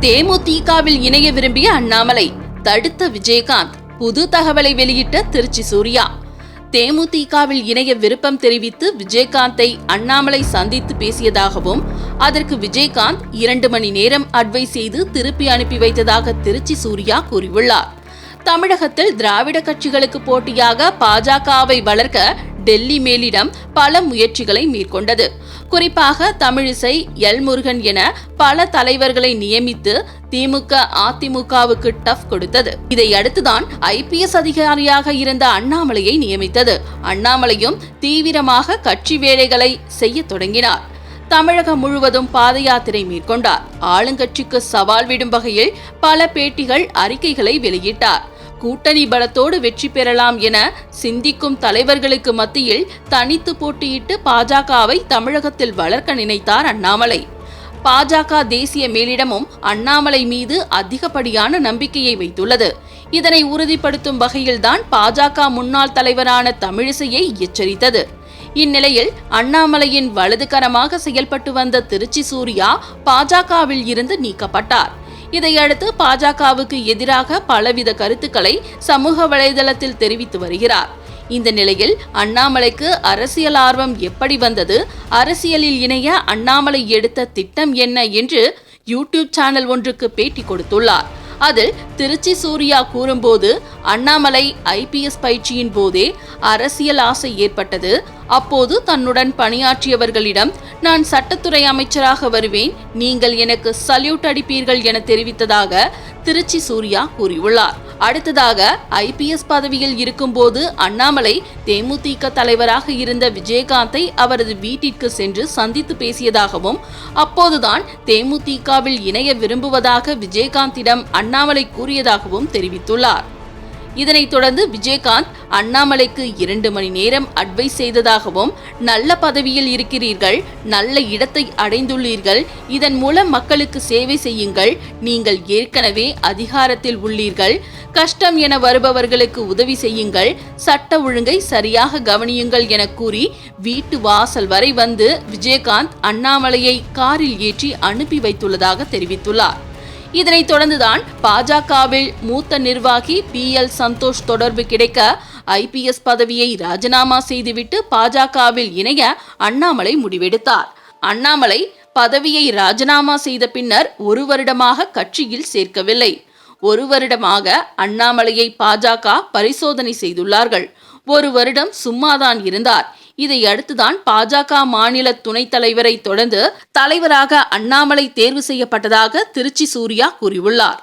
தேமுதிகவில் இணைய விரும்பிய அண்ணாமலை தடுத்த விஜயகாந்த் புது தகவலை வெளியிட்ட திருச்சி சூர்யா. தேமுதிகவில் இணைய விருப்பம் தெரிவித்து விஜயகாந்தை அண்ணாமலை சந்தித்து பேசியதாகவும் அதற்கு விஜயகாந்த் இரண்டு மணி நேரம் அட்வைஸ் செய்து திருப்பி அனுப்பி வைத்ததாக திருச்சி சூர்யா கூறியுள்ளார். தமிழகத்தில் திராவிட கட்சிகளுக்கு போட்டியாக பாஜகவை வளர்க்க டெல்லி மேலிடம் பல முயற்சிகளை மேற்கொண்டது. குறிப்பாக தமிழிசை எல் முருகன் என பல தலைவர்களை நியமித்து திமுக அதிமுகவுக்கு டஃப் கொடுத்தது. இதை அடுத்துதான் ஐபிஎஸ் அதிகாரியாக இருந்த அண்ணாமலையை நியமித்தது. அண்ணாமலையும் தீவிரமாக கட்சி வேலைகளை செய்ய தொடங்கினார். தமிழகம் முழுவதும் பாத யாத்திரை மேற்கொண்டார். ஆளுங்கட்சிக்கு சவால் விடும் வகையில் பல பேட்டிகள் அறிக்கைகளை வெளியிட்டார். கூட்டணி பலத்தோடு வெற்றி பெறலாம் என சிந்திக்கும் தலைவர்களுக்கு மத்தியில் தனித்து போட்டியிட்டு பாஜகவை தமிழகத்தில் வளர்க்க நினைத்தார் அண்ணாமலை. பாஜக தேசிய மேலிடமும் அண்ணாமலை மீது அதிகப்படியான நம்பிக்கையை வைத்துள்ளது. இதனை உறுதிப்படுத்தும் வகையில்தான் பாஜக முன்னாள் தலைவரான தமிழிசையை எச்சரித்தது. இந்நிலையில் அண்ணாமலையின் வலதுகரமாக செயல்பட்டு வந்த திருச்சி சூர்யா பாஜகவில் இருந்து நீக்கப்பட்டார். இதையடுத்து பாஜகவுக்கு எதிராக பலவித கருத்துக்களை சமூக வலைதளத்தில் தெரிவித்து வருகிறார். இந்த நிலையில் அண்ணாமலைக்கு அரசியல் ஆர்வம் எப்படி வந்தது? அரசியலில் இணைய அண்ணாமலை எடுத்த திட்டம் என்ன என்று யூடியூப் சேனல் ஒன்றுக்கு பேட்டி கொடுத்துள்ளார். அதில் திருச்சி சூர்யா கூறும்போது அண்ணாமலை ஐபிஎஸ் பயிற்சியின் போதே அரசியல் ஆசை ஏற்பட்டது. அப்போது தன்னுடன் பணியாற்றியவர்களிடம் நான் சட்டத்துறை அமைச்சராக வருவேன் நீங்கள் எனக்கு சல்யூட் அடிப்பீர்கள் என தெரிவித்ததாக திருச்சி சூர்யா கூறியுள்ளார். அடுத்ததாக ஐபிஎஸ் பதவியில் இருக்கும்போது அண்ணாமலை தேமுதிக தலைவராக இருந்த விஜயகாந்தை அவரது வீட்டிற்கு சென்று சந்தித்து பேசியதாகவும் அப்போதுதான் தேமுதிகவில் இணைய விரும்புவதாக விஜயகாந்திடம் அண்ணாமலை கூறியதாகவும் தெரிவித்துள்ளார். இதனைத் தொடர்ந்து விஜயகாந்த் அண்ணாமலைக்கு இரண்டு மணி நேரம் அட்வைஸ் செய்ததாகவும் நல்ல பதவியில் இருக்கிறீர்கள் நல்ல இடத்தை அடைந்துள்ளீர்கள் இதன் மூலம் மக்களுக்கு சேவை செய்யுங்கள் நீங்கள் ஏற்கனவே அதிகாரத்தில் உள்ளீர்கள் கஷ்டம் என வருபவர்களுக்கு உதவி செய்யுங்கள் சட்ட ஒழுங்கை சரியாக கவனியுங்கள் என கூறி வீட்டு வாசல் வரை வந்து விஜயகாந்த் அண்ணாமலையை காரில் ஏற்றி அனுப்பி வைத்துள்ளதாக தெரிவித்துள்ளார். இதனைத் தொடர்ந்துதான் பாஜகவில் மூத்த நிர்வாகி பி எல் சந்தோஷ் தொடர்பு கிடைக்க ஐபிஎஸ் பதவியை ராஜினாமா செய்துவிட்டு பாஜகவில் இணைய அண்ணாமலை முடிவெடுத்தார். அண்ணாமலை பதவியை ராஜினாமா செய்த பின்னர் ஒரு வருடமாக கட்சியில் சேர்க்கவில்லை. ஒரு வருடமாக அண்ணாமலையை பாஜக பரிசோதனை செய்துள்ளார்கள். ஒரு வருடம் சும்மாதான் இருந்தார். இதை அடுத்துதான் பாஜக மாநில துணைத் தலைவரை தொடர்ந்து தலைவராக அண்ணாமலை தேர்வு செய்யப்பட்டதாக திருச்சி சூர்யா கூறியுள்ளார்.